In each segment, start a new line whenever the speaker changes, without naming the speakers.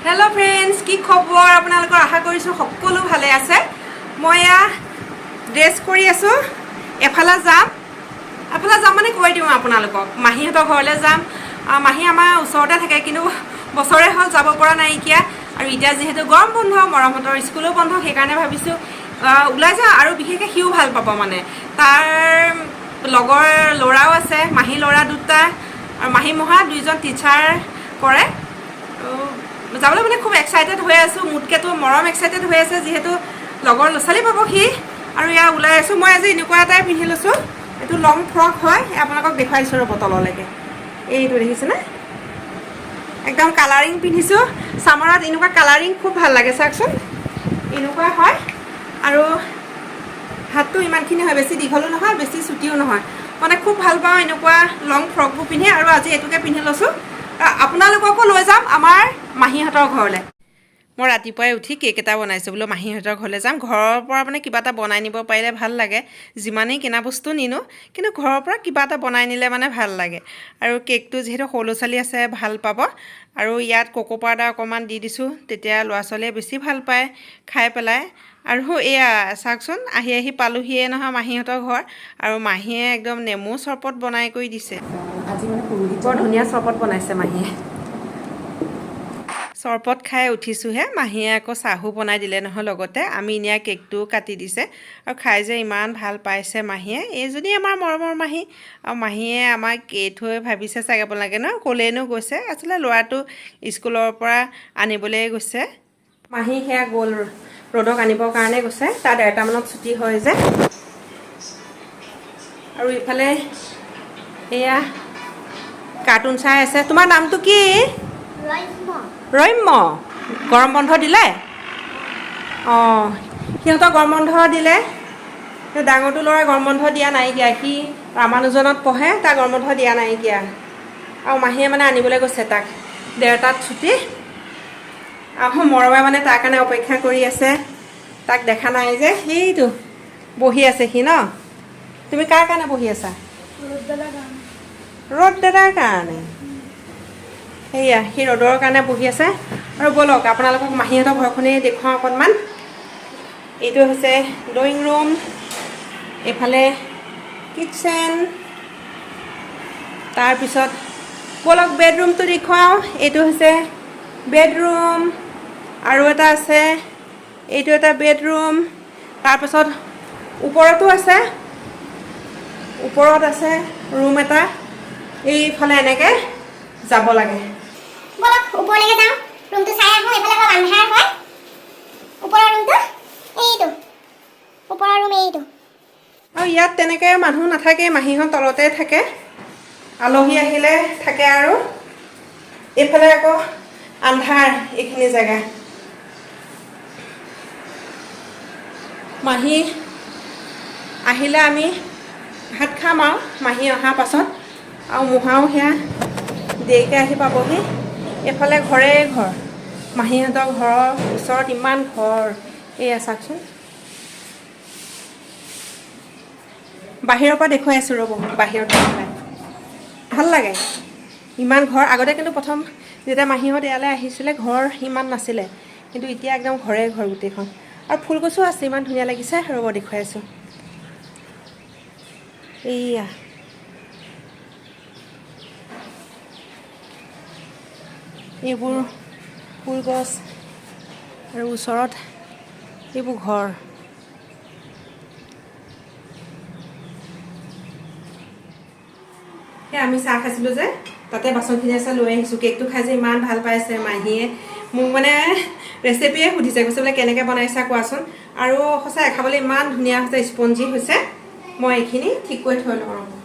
খবৰ আপোনালোকৰ? আশা কৰিছোঁ সকলো ভালে আছে। মই এয়া ড্ৰেছ কৰি আছোঁ। এফালে যাম। এফালে যাম মানে কৈ দিওঁ আপোনালোকক। মাহীহঁতৰ ঘৰলৈ যাম। মাহী আমাৰ ওচৰতে থাকে কিন্তু বছৰে হ'ল যাব পৰা নাইকিয়া আৰু এতিয়া যিহেতু গৰম বন্ধ মৰমহঁতৰ স্কুলো বন্ধ সেইকাৰণে ভাবিছোঁ ওলাই যাওঁ। আৰু বিশেষকৈ সিও ভাল পাব মানে। তাৰ লগৰ ল'ৰাও আছে মাহী ল'ৰা দুটা আৰু মাহী মহা দুইজন টিচাৰ কৰে। যাবলৈ মানে খুব এক্সাইটেড হৈ আছোঁ। মোতকেতো মৰম এক্সাইটেড হৈ আছে যিহেতু লগৰ ল'ৰা ছোৱালী পাব সি। আৰু এয়া ওলাই আছোঁ। মই আজি এনেকুৱা এটাই পিন্ধি লৈছোঁ। এইটো লং ফ্ৰক হয়। আপোনালোকক দেখুৱাইছোঁ ৰ'ব তললৈকে। এইটো দেখিছেনে? একদম কালাৰিং পিন্ধিছোঁ। চামাৰত এনেকুৱা কালাৰিং খুব ভাল লাগে চাওকচোন। এনেকুৱা হয়। আৰু হাতটো ইমানখিনি হয় বেছি দীঘলো নহয় বেছি চুটিও নহয়। মানে খুব ভাল পাওঁ এনেকুৱা লং ফ্ৰকবোৰ পিন্ধি। আৰু আজি এইটোকে পিন্ধি লৈছোঁ। আপোনালোককো লৈ যাম আমাৰ মাহীহঁতৰ ঘৰলৈ। মই ৰাতিপুৱাই উঠি কেক এটা বনাইছোঁ। বোলো মাহীহঁতৰ ঘৰলৈ যাম। ঘৰৰ পৰা মানে কিবা এটা বনাই নিব পাৰিলে ভাল লাগে। যিমানেই কিনা বস্তু নিনো কিন্তু ঘৰৰ পৰা কিবা এটা বনাই নিলে মানে ভাল লাগে। আৰু কেকটো যিহেতু সৰু ল'ৰা ছোৱালী আছে ভাল পাব। আৰু ইয়াত কোকো পাউডাৰ অকণমান দি দিছোঁ। তেতিয়া ল'ৰা ছোৱালীয়ে বেছি ভাল পায় খাই পেলাই। আৰু এয়া চাওকচোন আহি আহি পালোহিয়ে নহয় মাহীহঁতৰ ঘৰ। আৰু মাহীয়ে একদম নেমু চৰবত বনাই কৰি দিছে। বৰ ধুনীয়া চৰবত বনাইছে মাহীয়ে। চৰবত খাই উঠিছোঁহে মাহীয়ে আকৌ চাহো বনাই দিলে নহয় লগতে। আমি নিয়া কেকটোও কাটি দিছে আৰু খাই যে ইমান ভাল পাইছে মাহীয়ে। এইজনী আমাৰ মৰমৰ মাহী আৰু মাহীয়ে আমাক এই থৈ ভাবিছে চাগে লাগে ন? ক'লেনো গৈছে। আচলতে ল'ৰাটো স্কুলৰ পৰা আনিবলৈ গৈছে। মাহী সেয়া গ'ল ৰ'দক আনিবৰ কাৰণে গৈছে। তাত ডেৰটামানত ছুটি হয় যে। আৰু ইফালে এয়া কাৰ্টুন চাই আছে। তোমাৰ নামটো কি? ৰম্য গৰম বন্ধ দিলে? অঁ সিহঁতৰ গৰম বন্ধ দিলে। ডাঙৰটো ল'ৰাই গৰম বন্ধ দিয়া নাইকিয়া সি ৰামানুজনত পঢ়ে তাৰ গৰম বন্ধ দিয়া নাইকিয়া আৰু মাহীয়ে মানে আনিবলৈ গৈছে তাক। ডেৰটাত ছুটি। আহোঁ মৰমে মানে তাৰ কাৰণে অপেক্ষা কৰি আছে। তাক দেখা নাই যে। সেইটো বহি আছে সি ন? তুমি কাৰ কাৰণে বহি আছা? ৰ'দ দাদাৰ কাৰণে। সেয়া সি ৰ'দৰ কাৰণে বহি আছে। আৰু ব'লক আপোনালোকক মাহীহঁতৰ ঘৰখনেই দেখুৱাওঁ অকণমান। এইটো হৈছে ড্ৰয়িং ৰুম এইফালে কিটচেন তাৰপিছত ব'লক বেডৰুমটো দেখুৱাওঁ। এইটো হৈছে বেডৰুম আৰু এটা আছে এইটো এটা বেডৰুম তাৰপিছত ওপৰতো আছে ওপৰত আছে ৰুম এটা। এইফালে এনেকৈ যাব লাগে।
বলক ওপৰলৈকে যাওঁ। ৰুমটো চাই আহোঁ এইফালে অলপ আন্ধাৰ হয়। ওপৰৰ ৰুমটো এইটো। ওপৰৰ ৰুম এইটো।
আৰু ইয়াত তেনেকৈ মানুহ নাথাকে মাহীহঁত তলতে থাকে। আলহী আহিলে থাকে আৰু। এইফালে আকৌ আন্ধাৰ এইখিনি জেগা। মাহী আহিলে আমি ভাত খাম আৰু। মাহী অহাৰ পাছত। আৰু মুহাও সেয়া দেৰিকৈ আহি পাবহি। এইফালে ঘৰে ঘৰ। মাহীহঁতৰ ঘৰৰ ওচৰত ইমান ঘৰ। এয়া চাওকচোন। বাহিৰৰ পৰা দেখুৱাই আছোঁ ৰ'ব বাহিৰত ভাল লাগে। ইমান ঘৰ আগতে কিন্তু প্ৰথম যেতিয়া মাহীহঁত ইয়ালৈ আহিছিলে ঘৰ ইমান নাছিলে। কিন্তু এতিয়া একদম ঘৰে ঘৰ গোটেইখন। আৰু ফুলগছো আছে ইমান ধুনীয়া লাগিছে। ৰ'ব দেখুৱাই আছোঁ। এইয়া। এইবোৰ ফুলগছ আৰু ওচৰত এইবোৰ ঘৰ। এই আমি চাহ খাইছিলোঁ যে তাতে বাচনখিনি আছে লৈ আহিছোঁ। কেকটো খাই যে ইমান ভাল পাইছে মাহীয়ে। মোক মানে ৰেচিপিয়ে সুধিছে কৈছে বোলে কেনেকৈ বনাইছা কোৱাচোন? আৰু সঁচাই খাবলৈ ইমান ধুনীয়া হৈছে স্পঞ্জি হৈছে। মই এইখিনি ঠিক কৰি থৈ লওঁ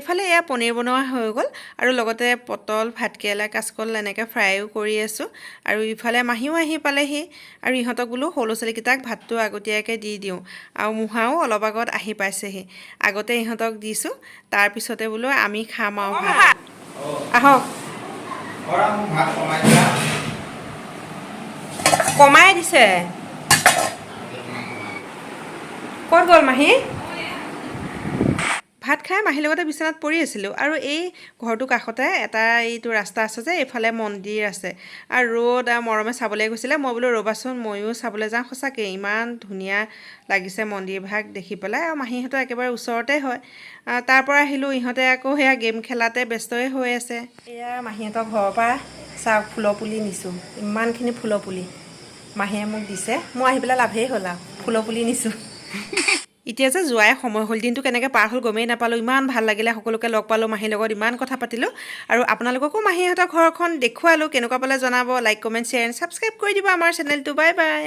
এইফালে এয়া পনীৰ বনোৱা হৈ গ'ল আৰু লগতে পটল ভাতকেৰেলা কাচকল এনেকৈ ফ্ৰাইও কৰি আছোঁ। আৰু ইফালে মাহীও আহি পালেহি আৰু ইহঁতক বোলো সৰু ল'ৰা ছোৱালীকেইটাক ভাতটো আগতীয়াকৈ দি দিওঁ। আৰু মুহাও অলপ আগত আহি পাইছেহি। আগতে ইহঁতক দিছোঁ তাৰপিছতে বোলো আমি খাম আৰু ভাত। আহক।
কমাই
দিছে। ক'ত গ'ল মাহী? ভাত খাই মাহীৰ লগতে বিচনাত পৰি আছিলোঁ আৰু এই ঘৰটোৰ কাষতে এটা এইটো ৰাস্তা আছে যে এইফালে মন্দিৰ আছে। আৰু ৰ'দ আৰু মৰমে চাবলৈ গৈছিলে। মই বোলো ৰ'বাচোন ময়ো চাবলৈ যাওঁ। সঁচাকৈ ইমান ধুনীয়া লাগিছে মন্দিৰভাগ দেখি পেলাই। আৰু মাহীহঁতৰ একেবাৰে ওচৰতে হয়। তাৰ পৰা আহিলোঁ। ইহঁতে আকৌ সেয়া গেম খেলাতে ব্যস্তই হৈ আছে। এয়া মাহীহঁতৰ ঘৰৰ পৰা চাওক ফুলৰ পুলি নিছোঁ। ইমানখিনি ফুলৰ পুলি মাহীয়ে মোক দিছে। মই আহি পেলাই লাভেই হ'ল আৰু। ফুলৰ পুলি নিছোঁ। এতিয়া যে যোৱাই সময় হ'ল দিনটো কেনেকৈ পাৰ হ'ল গমেই নাপালোঁ ইমান ভাল লাগিলে সকলোকে লগ পালোঁ মাহীৰ লগত ইমান কথা পাতিলোঁ আৰু আপোনালোককো মাহীহঁতৰ ঘৰখন দেখুৱালোঁ কেনেকুৱা পালে জনাব like comment share and subscribe কৰি দিব আমাৰ চেনেলটো বাই বাই